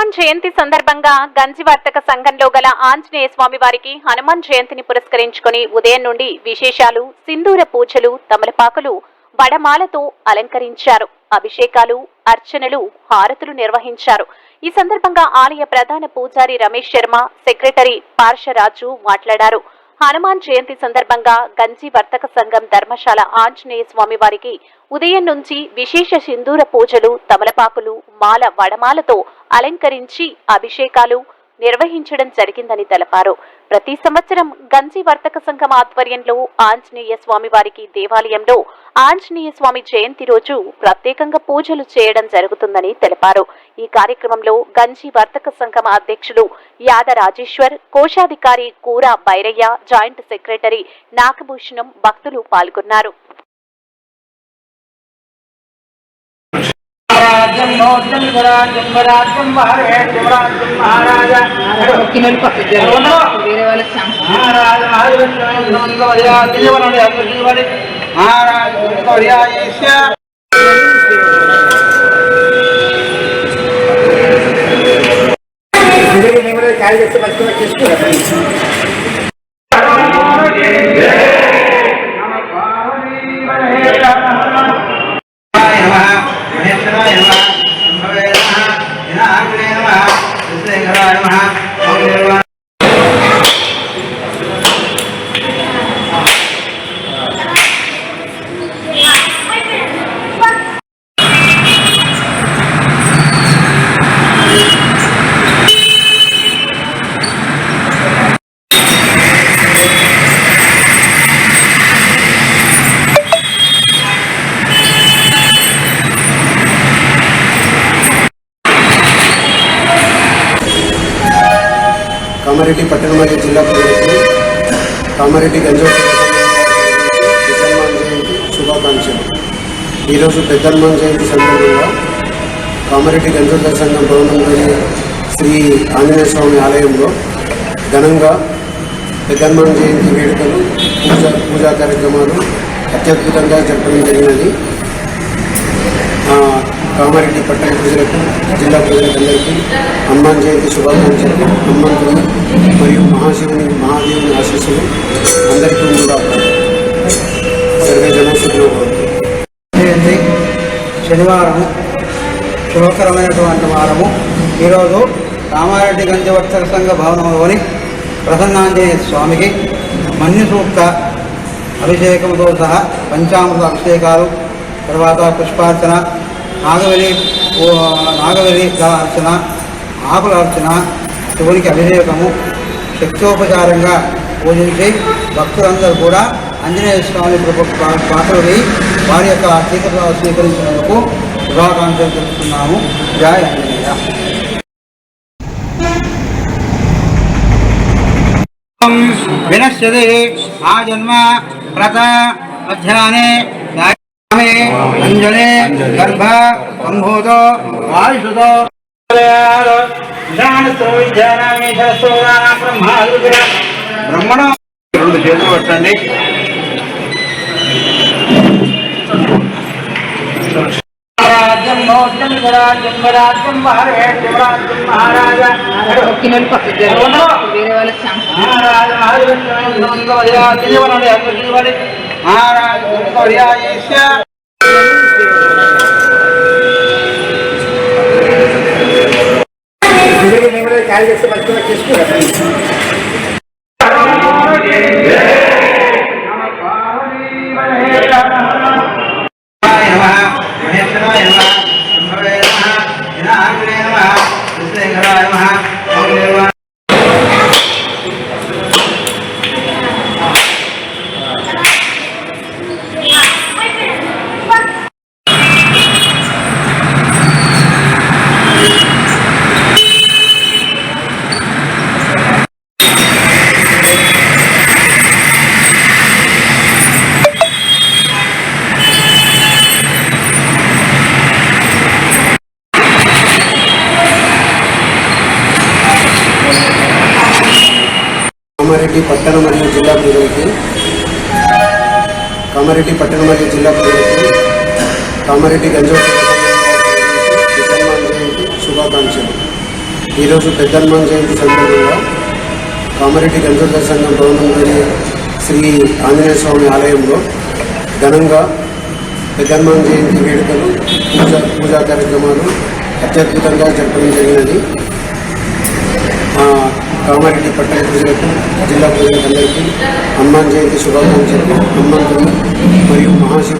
హనుమాన్ జయంతి సందర్భంగా గంజి వర్తక సంఘంలో గల ఆంజనేయ స్వామి వారికి హనుమాన్ జయంతిని పురస్కరించుకుని ఉదయం నుండి విశేషాలు సింధూర పూజలు తమలపాకులు వడమాలతో అలంకరించారు. అభిషేకాలు అర్చనలు హారతులు నిర్వహించారు. ఈ సందర్భంగా ఆలయ ప్రధాన పూజారి రమేష్ శర్మ సెక్రటరీ పార్షరాజు మాట్లాడారు. హనుమాన్ జయంతి సందర్భంగా గంజి వర్తక సంఘం ధర్మశాల ఆంజనేయ స్వామి వారికి ఉదయం నుంచి విశేష సింధూర పూజలు తమలపాకులు మాల వడమాలతో అలంకరించి అభిషేకాలు నిర్వహించడం జరిగిందని తెలిపారు. ప్రతి సంవత్సరం గంజి వర్తక సంఘం ఆధ్వర్యంలో ఆంజనేయ స్వామి వారికి దేవాలయంలో ఆంజనేయ స్వామి జయంతి రోజు ప్రత్యేకంగా పూజలు చేయడం జరుగుతుందని తెలిపారు. ఈ కార్యక్రమంలో గంజి వర్తక సంఘం అధ్యక్షులు యాద రాజేశ్వర్ కోశాధికారి కూర బైరయ్య జాయింట్ సెక్రటరీ నాగభూషణం భక్తులు పాల్గొన్నారు. రాజ్యం నోజ్యం రాజ్యం రాజ్యం మహారాజ రాజ్యం మహారాజ. వేరే వాళ్ళకి మహారాజ జీవన మహారాజ. ఈశ్వ కామారెడ్డి పట్టణ మరియు జిల్లా ప్రజలకు కామారెడ్డి గంజోత్సవ పెద్దల్మాన్ జయంతి శుభాకాంక్షలు. ఈరోజు పెద్దల్మాన్ జయంతి సందర్భంగా కామారెడ్డి గంజోత్సవ సంఘం భవనంలోని శ్రీ ఆంజనేయ స్వామి ఆలయంలో ఘనంగా పెద్దల్మాన్ జయంతి వేడుకలు పూజ పూజా కార్యక్రమాలు అత్యద్భుతంగా జరపడం జరిగినది. కామారెడ్డి పట్టణ ప్రజలకు జిల్లా ప్రజలందరికీ హనుమాన్ జయంతి శుభాకాంక్షలు. హనుమంతుడు మరియు మహాశివుని మహాదేవుని ఆశీస్సులు అందరికీ కూడా సర్వే జన జయంతి శనివారము శుభకరమైనటువంటి వారము. ఈరోజు కామారెడ్డి గంజవర్తక సంఘ భవనంలోని ప్రసన్నాంజనేయ స్వామికి మన్యు సూక్త అభిషేకంతో సహా పంచామృత అభిషేకాలు తర్వాత పుష్పార్చన నాగవెలి నాగవలి నాగవెలి అర్చన ఆకుల అర్చన శివునికి అభిషేకము శక్తోపచారంగా పూజించి భక్తులందరూ కూడా ఆంజనేయ స్వామి కృప పాత్రలై వారి యొక్క తీర్థ స్వీకరించినందుకు శుభాకాంక్షలు తెలుపుతున్నాము. జాయ్ ఆంజనేయ. వినశ్యతి ఆ జన్మ ప్రత మధ్యాహ్నే సాయమే అంజనే గర్భ సంభూతో వాయుషుతో బ్రహ్మణ రెండు చేతులు పట్టండి రాజ్యం నోజ్యం రాజ్యం రాజ్యం మహారాజ మహారాజ క్యారీ చేస్తే మంచిగా ఈశ్వ కామారెడ్డి పట్టణ మరియు జిల్లా ప్రజలకి కామారెడ్డి పట్టణ మరియు జిల్లా ప్రజలకి కామారెడ్డి గంజోత్సవ సంఘం జయంతి శుభాకాంక్షలు. ఈరోజు పెద్దన్మాన్ జయంతి సందర్భంగా కామారెడ్డి గంజోదర సంఘం భవనంలోని శ్రీ ఆంజనేయ స్వామి ఆలయంలో ఘనంగా పెద్దన్మాన్ జయంతి వేడుకలు పూజ పూజా కార్యక్రమాలు అత్యద్భుతంగా జరపడం జరిగినది. కామారెడ్డి పట్టణ ప్రజలకు జిల్లా ప్రజలందరికీ హనుమాన్ జయంతి శుభాకాంక్షలు. హనుమంతుని మరియు మహాశివ